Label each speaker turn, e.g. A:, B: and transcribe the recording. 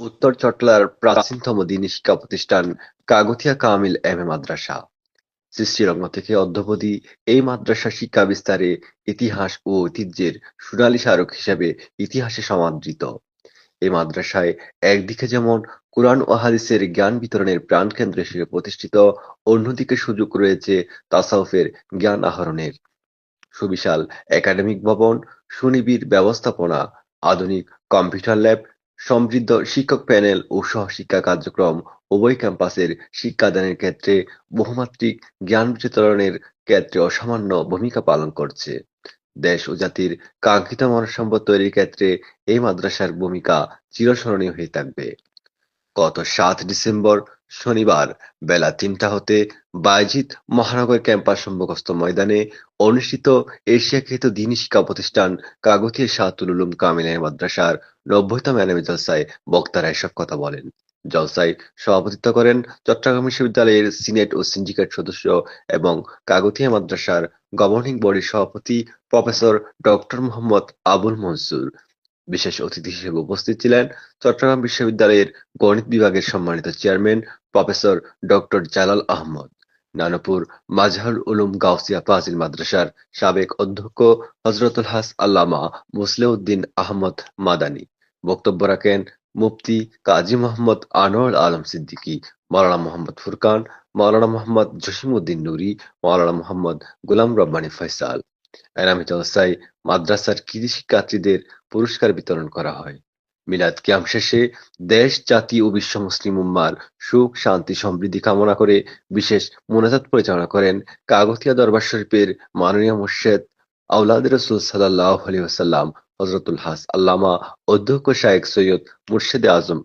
A: উত্তর চটলার প্রাচীনতম দ্বীনি শিক্ষা প্রতিষ্ঠান কাগতিয়া কামিল এম এ মাদ্রাসা। সৃষ্টিলগ্ন থেকে অদ্যাবধি এই মাদ্রাসা শিক্ষা বিস্তারে ইতিহাস ও ঐতিহ্যের সোনালী স্মারক হিসেবে ইতিহাসে সমাদৃত। এই মাদ্রাসায় একদিকে যেমন কুরআন ও হাদিসের জ্ঞান বিতরণের প্রাণকেন্দ্র হিসেবে প্রতিষ্ঠিত, অন্যদিকে সুযোগ রয়েছে তাসাউফের জ্ঞান আহরণের। সুবিশাল একাডেমিক ভবন, সুনিবিড় ব্যবস্থাপনা, আধুনিক কম্পিউটার ল্যাব, সমৃদ্ধ শিক্ষক প্যানেল ও সহ-শিক্ষা কার্যক্রম উভয় ক্যাম্পাসের শিক্ষাদানের ক্ষেত্রে বহুমাত্রিক জ্ঞান বিতরণের ক্ষেত্রে অসামান্য ভূমিকা পালন করছে। দেশ ও জাতির কাঙ্ক্ষিত মানবসম্পদ তৈরির ক্ষেত্রে এই মাদ্রাসার ভূমিকা চিরস্মরণীয় হয়ে থাকবে। গত সাত ডিসেম্বর শনিবার বেলা তিনটা হতে বায়জিদ মহানগর ক্যাম্পাস সম্মুখস্থ ময়দানে অনুষ্ঠিত এশিয়াকৃত দ্বীনি শিক্ষা প্রতিষ্ঠান কাগতিয়া শাহতুল উলুম কামিলিয়া মাদ্রাসার নব্বইতম এলামি জলসায় বক্তারা এসব কথা বলেন। জলসায় সভাপতিত্ব করেন চট্টগ্রাম বিশ্ববিদ্যালয়ের সিনেট ও সিন্ডিকেট সদস্য এবং কাগতিয়া মাদ্রাসার গভর্নিং বডির সভাপতি প্রফেসর ডক্টর মোহাম্মদ আবুল মনসুর। বিশেষ অতিথি হিসেবে উপস্থিত ছিলেন চট্টগ্রাম বিশ্ববিদ্যালয়ের গণিত বিভাগের সম্মানিত chairman professor doctor Jalal Ahmad, Nanupur Mazhar Ulum Gausia Fazil মাদ্রাসার সাবেক অধ্যক্ষ হজরতুল হাস আল্লামা মুসলেউদ্দিন আহমদ মাদানী। বক্তব্য রাখেন মুফতি কাজী মোহাম্মদ আনোয়ার আলম সিদ্দিকী, মাওলানা মোহাম্মদ ফুরকান, মাওলানা মোহাম্মদ জসিমউদ্দিন নুরী, মাওলানা মোহাম্মদ গোলাম রব্বানী ফয়সাল। এনামী জলসায় মাদ্রাসার কৃতী শিক্ষার্থীদের পুরস্কার বিতরণ করা হয়। মিলাদ কিয়াম শেষে দেশ, জাতি ও বিশ্ব মুসলিম উম্মার সুখ, শান্তি, সমৃদ্ধি কামনা করে বিশেষ মোনাজাত পরিচালনা করেন কাগতিয়া দরবার শরীফের মাননীয় মুর্শেদ আওলাদে রসুল সাল্লাল্লাহু আলাইহি ওয়াসাল্লাম হযরতুল হাস আল্লামা অধ্যক্ষ শায়খ সৈয়দ মুর্শেদে আজম।